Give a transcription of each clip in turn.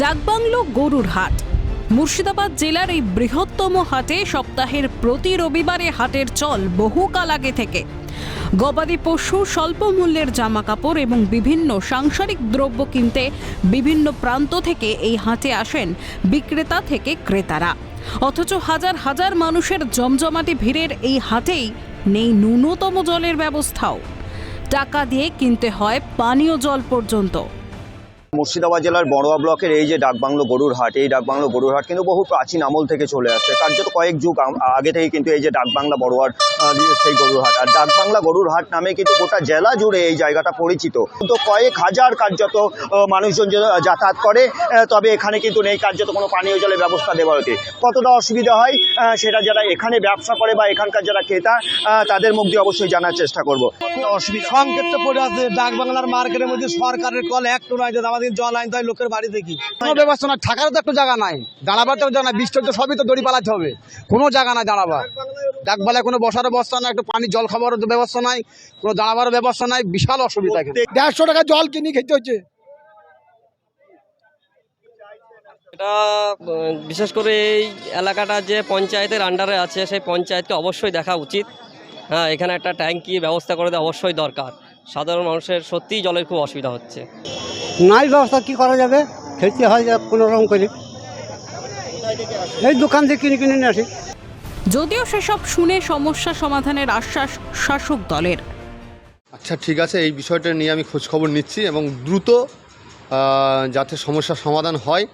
ডাকবাংলো গরুর হাট। মুর্শিদাবাদ জেলার এই বৃহত্তম হাটে সপ্তাহের প্রতি রবিবারে হাটের চল বহুকাল আগে থেকে। গবাদি পশু স্বল্প মূল্যের জামা কাপড় এবং বিভিন্ন সাংসারিক দ্রব্য কিনতে বিভিন্ন প্রান্ত থেকে এই হাটে আসেন বিক্রেতা থেকে ক্রেতারা। অথচ হাজার হাজার মানুষের জমজমাটি ভিড়ের এই হাটেই নেই ন্যূনতম জলের ব্যবস্থাও। টাকা দিয়ে কিনতে হয় পানীয় জল পর্যন্ত। মুর্শিদাবাদ জেলার বড়োয়া ব্লকের এই যে ডাকবাংলো গরুর হাট, এই ডাকবাংলো গরুর হাট কিন্তু বহু প্রাচীন আমল থেকে চলে আসছে। কার্যত কয়েক যুগ আগে থেকে কিন্তু এই যে ডাকবাংলা বড়োয়ার সেই গরুর হাট। আর ডাকবাংলা গরুর হাট নামে কিন্তু গোটা জেলা জুড়ে এই জায়গাটা পরিচিত। তো কয়েক হাজার কার্যত মানুষজন যাতায়াত করে তবে এখানে কিন্তু নেই কার্যত কোনো পানীয় জলের ব্যবস্থা দেওয়া হতে কতটা অসুবিধা হয়? সেটা যারা এখানে ব্যবসা করে বা এখানকার যারা ক্রেতা তাদের মুখ দিয়ে অবশ্যই জানার চেষ্টা করব। অসুবিধা? সংকেতটা পড়ে আছে ডাক বাংলার মার্কেটের মধ্যে সরকারের কল একটু নাই যে আমাদের জল আনতে হয় লোকের বাড়ি দেখি কোনো ব্যবস্থা না থাকারও তো একটু জায়গা নাই। দাঁড়াবার তো নাই বৃষ্টি তো সবই তো দড়ি পালাতে হবে। কোনো জায়গা নাই দাঁড়াবার। ডাকবেলায় কোনো বসার ব্যবস্থা নাই একটু পানি জল খাবারও তো ব্যবস্থা নাই কোনো দাঁড়াবার ব্যবস্থা নাই বিশাল অসুবিধা দেড়শো টাকা জল কিনে খেতে হচ্ছে। এটা বিশেষ করে এই এলাকাটা যে পঞ্চায়েতের আন্ডারে আছে সেই পঞ্চায়েতকে অবশ্যই দেখা উচিত। হ্যাঁ এখানে একটা ট্যাঙ্কি ব্যবস্থা করে দেওয়া অবশ্যই দরকার। সাধারণ মানুষের সত্যিই জলের খুব অসুবিধা হচ্ছে। নাই ব্যবস্থা কি করা যাবে? খেতে হয় যা কোনো রকম করে। এই দোকান থেকে কিনে কিনে নিয়ে আসি। যদিও সেসব শুনে সমস্যা সমাধানের আশ্বাস শাসক দলের। আচ্ছা ঠিক আছে এই বিষয়টা নিয়ে আমি খোঁজখবর নিচ্ছি এবং দ্রুত যাতে সমস্যার সমাধান হয়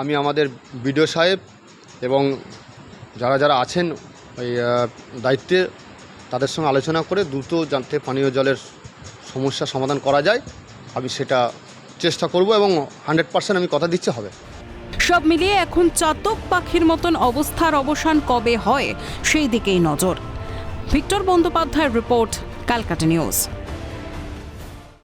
আমি আমাদের বিডিও সাহেব এবং যারা যারা আছেন ওই দায়িত্বে তাদের সঙ্গে আলোচনা করে দ্রুত যাতে পানীয় জলের সমস্যা সমাধান করা যায় আমি সেটা চেষ্টা করব এবং হান্ড্রেড পার্সেন্ট আমি কথা দিচ্ছি, হবে। সব মিলিয়ে এখন চাতক পাখির মতন অবস্থার অবসান কবে হয়, সেই দিকেই নজর। ভিক্টর বন্দ্যোপাধ্যায়ের রিপোর্ট, ক্যালকাটা নিউজ।